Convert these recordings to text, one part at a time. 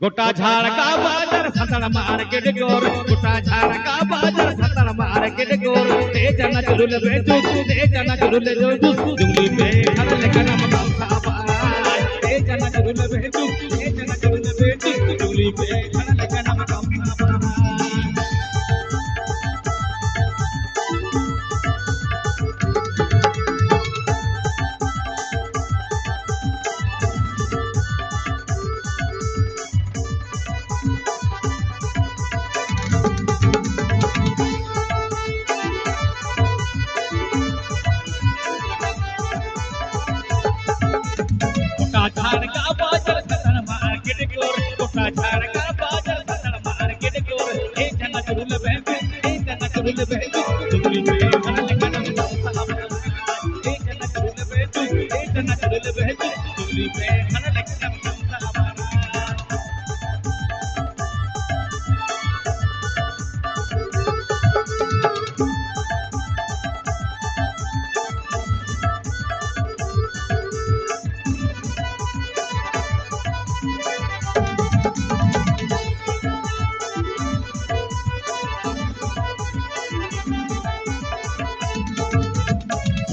गोटा झाड़ का बाज़ार सतड़ मार के डगोर। गोटा झाड़ का बाज़ार सतड़ मार के डगोर। ते जाना जुरुल रे जुस ते जाना जुरुल रे जुस। जुंगली पे हर लेकर हम बाबा। ते जाना जुरुल रे जुस ते जाना जुरुल रे जुस। जुंगली पे भ्रष्टाचार का बादल फ़सल मार के। देखो ए जना चुल बहबे ए जना चुल बहबे चुगली पे हरन कदम सलाम ए जना चुल बहबे ए जना चुल बहबे चुगली पे हरन कदम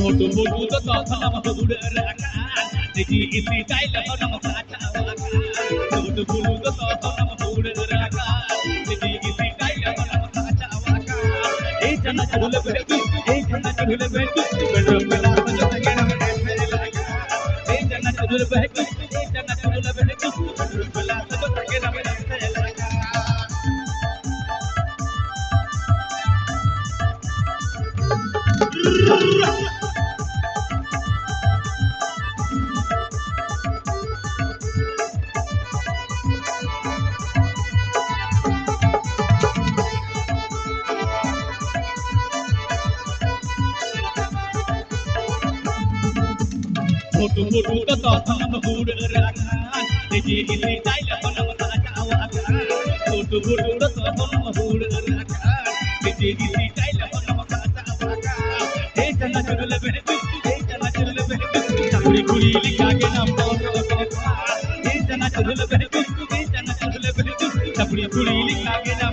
मोटू मोटू तो तोफा नम रखा देखी इसी टाइल हो नम काचा वाका मोटू मोटू तो तोफा नम रखा देखी इसी टाइल हो नम काचा वाका ए जना चुल बेटू ए जना चुल बेटू तगड़ में ऐसे लगा ए जना चुल बेटू मोटू मोटू तो तोफा नम रखा देखी इसी टाइल हो नम काचा वाका मोटू मोटू तो तोफा नम रखा देखी इसी टाइल हो नम काचा वाका ए जना चुल बेटू ए जना चुल बेटू चाकुरी कुड़ी लिखा के नाम तोफा ए जना चुल बेटू ए जना चुल बेटू चाकुरी कुड़ी लिखा के नाम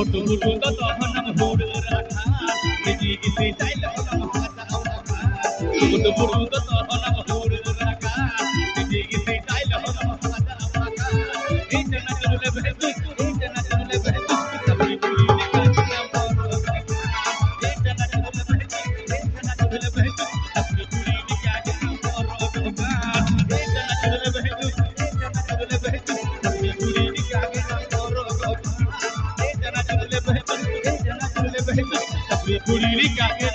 মোটু মোটু কত হনম হোড় রাখা নিজি গিতে Curirica, que